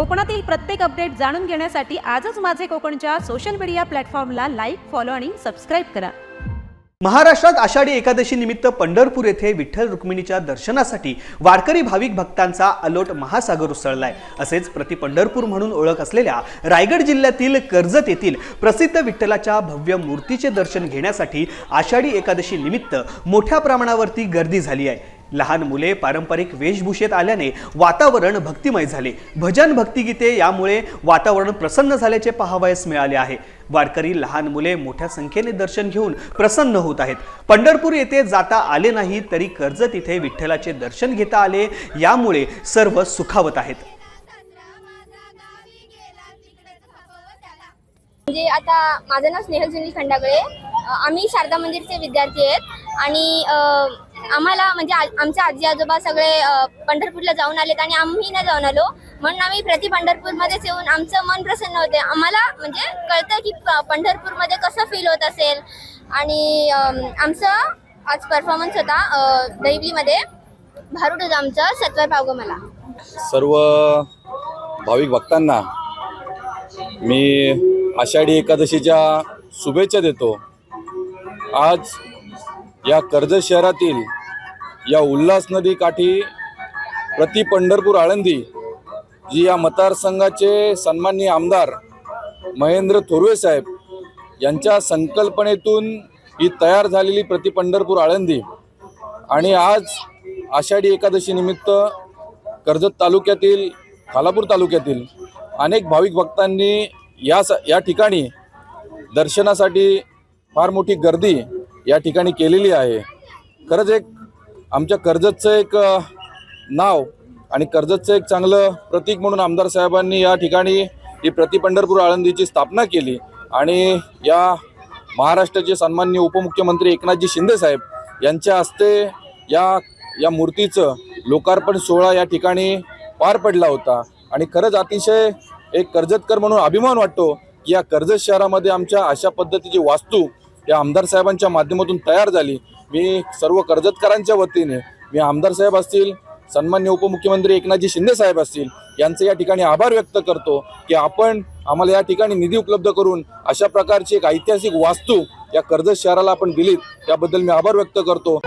कोकणातील प्रत्येक अपडेट जाणून घेण्यासाठी आजच माझे कोकणच्या सोशल मीडिया प्लॅटफॉर्मला लाईक फॉलो आणि सबस्क्राईब करा. महाराष्ट्रात आषाढी एकादशी निमित्त पंढरपूर येथे विठ्ठल रुक्मिणीच्या दर्शनासाठी वारकरी भाविक भक्तांचा अलोट महासागर उसळलाय. असेच प्रति पंढरपूर म्हणून ओळख असलेल्या रायगड जिल्ह्यातील कर्जत येथील प्रसिद्ध विठ्ठलाच्या भव्य मूर्तीचे दर्शन घेण्यासाठी आषाढी एकादशी निमित्त मोठ्या प्रमाणावरती गर्दी झाली आहे. लहान मुले पारंपरिक वेशभूषेत आल्याने वातावरण भक्तिमय झाले. भजन भक्तिगीते यामुळे वातावरण प्रसन्न झाल्याचे पाहावयास मिळाले आहे. वारकरी लहान मुले मोठ्या संख्येने दर्शन घेऊन प्रसन्न होत आहेत. पंढरपूर येथे जाता आले नाही तरी कर्जत इथे विठ्ठलाचे दर्शन घेता आले यामुळे सर्व सुखावत आहेत. म्हणजे आता माझं नाव स्नेहल सुनील खंडागळे. आम्ही शारदा मंदिरचे विद्यार्थी आहेत आणि आम्हाला म्हणजे आमच्या आमचे आजी आजोबा सगळे पंढरपूरला जाऊन आलेत आणि आम्ही नाही जाऊन आलो. म्हणून आम्ही प्रति पंढरपूरमध्येच येऊन आमचं मन प्रसन्न होते. आम्हाला म्हणजे कळतं की पंढरपूरमध्ये कसं फील होत असेल. आणि आमचं आज परफॉर्मन्स होता दैवीमध्ये दैवलीमध्ये. भारूड होतं आमचं सत्वर पावगं मला. सर्व भाविक भक्तांना मी आषाढी एकादशीच्या शुभेच्छा देतो. आज या कर्जत शहरातील या उल्हास नदी काठी प्रति पंढरपूर आळंदी जी या मतदारसंघाचे सन्माननीय आमदार महेंद्र थोरवे साहेब यांच्या संकल्पनेतून ही तयार झालेली प्रति पंढरपूर आळंदी. आणि आज आषाढी एकादशी निमित्त कर्जत तालुक्यातील खालापूर तालुक्यातील अनेक भाविक भक्तांनी या स या ठिकाणी दर्शनासाठी फार मोठी गर्दी या ठिकाणी केलेली आहे. खरंच एक आमच्या कर्जतचं एक नाव आणि कर्जतचं एक चांगलं प्रतीक म्हणून आमदार साहेबांनी या ठिकाणी ही प्रति पंढरपूर आळंदीची स्थापना केली आणि या महाराष्ट्राचे सन्माननीय उपमुख्यमंत्री एकनाथजी शिंदे साहेब यांच्या हस्ते या या मूर्तीचं लोकार्पण सोहळा या ठिकाणी पार पडला होता. आणि खरंच अतिशय एक कर्जतकर म्हणून अभिमान वाटतो की या कर्जत शहरामध्ये आमच्या अशा पद्धतीची वास्तू या आमदार साहेबांच्या माध्यमातून तयार झाली. मी सर्व कर्जतकरांच्या वतीने मी आमदार साहेब असतील सन्मान्य उपमुख्यमंत्री एकनाथजी शिंदे साहेब असतील यांचे या ठिकाणी आभार व्यक्त करतो की आपण आम्हाला या ठिकाणी निधी उपलब्ध करून अशा प्रकारची एक ऐतिहासिक वास्तू या कर्जत शहराला आपण दिलीत त्याबद्दल मी आभार व्यक्त करतो.